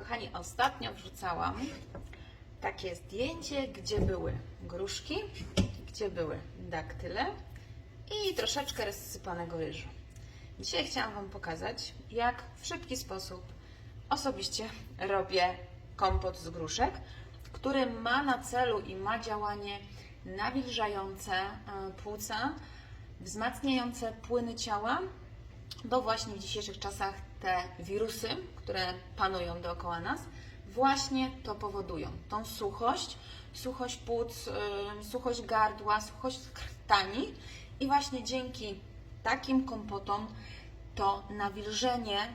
Kochani, ostatnio wrzucałam takie zdjęcie, gdzie były gruszki, gdzie były daktyle i troszeczkę rozsypanego ryżu. Dzisiaj chciałam Wam pokazać, jak w szybki sposób osobiście robię kompot z gruszek, który ma na celu i ma działanie nawilżające e, płuca, wzmacniające płyny ciała, bo właśnie w dzisiejszych czasach te wirusy, które panują dookoła nas, właśnie to powodują. Tą suchość, suchość płuc, suchość gardła, suchość krtani i właśnie dzięki takim kompotom to nawilżenie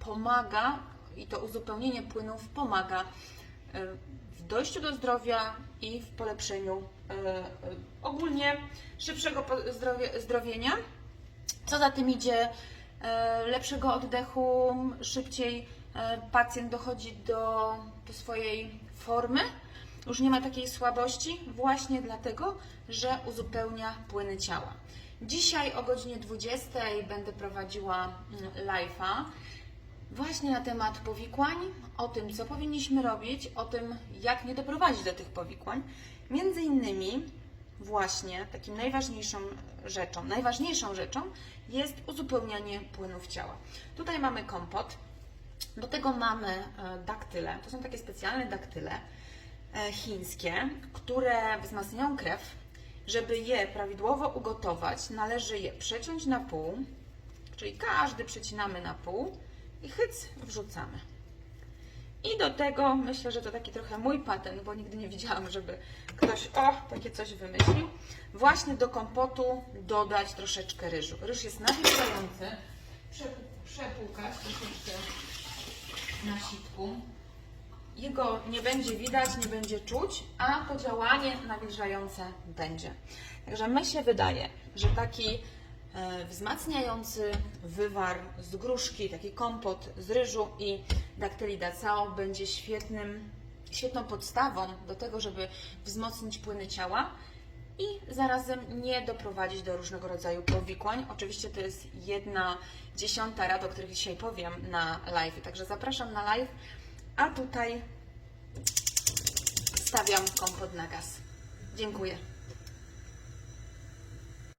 pomaga i to uzupełnienie płynów pomaga w dojściu do zdrowia i w polepszeniu yy, yy, ogólnie szybszego zdrowienia. Co za tym idzie, e, lepszego oddechu, szybciej e, pacjent dochodzi do, do swojej formy, już nie ma takiej słabości, właśnie dlatego, że uzupełnia płyny ciała. Dzisiaj o godzinie 20 będę prowadziła mm, live'a właśnie na temat powikłań, o tym, co powinniśmy robić, o tym, jak nie doprowadzić do tych powikłań. Między innymi właśnie takim najważniejszą rzeczą, najważniejszą rzeczą jest uzupełnianie płynów ciała. Tutaj mamy kompot, do tego mamy e, daktyle, to są takie specjalne daktyle e, chińskie, które wzmacniają krew. Żeby je prawidłowo ugotować, należy je przeciąć na pół, czyli każdy przecinamy na pół i hyc wrzucamy. I do tego myślę, że to taki trochę mój patent, bo nigdy nie widziałam, żeby ktoś o takie coś wymyślił. Właśnie do kompotu dodać troszeczkę ryżu. Ryż jest nawilżający. Przepłukać troszeczkę na sitku. Jego nie będzie widać, nie będzie czuć, a to działanie nawilżające będzie. Także my się wydaje, że taki wzmacniający wywar z gruszki, taki kompot z ryżu i daktyli dacao będzie świetnym, świetną podstawą do tego, żeby wzmocnić płyny ciała i zarazem nie doprowadzić do różnego rodzaju powikłań. Oczywiście to jest jedna dziesiąta rad, o których dzisiaj powiem na live. Także zapraszam na live, a tutaj stawiam kompot na gaz. Dziękuję.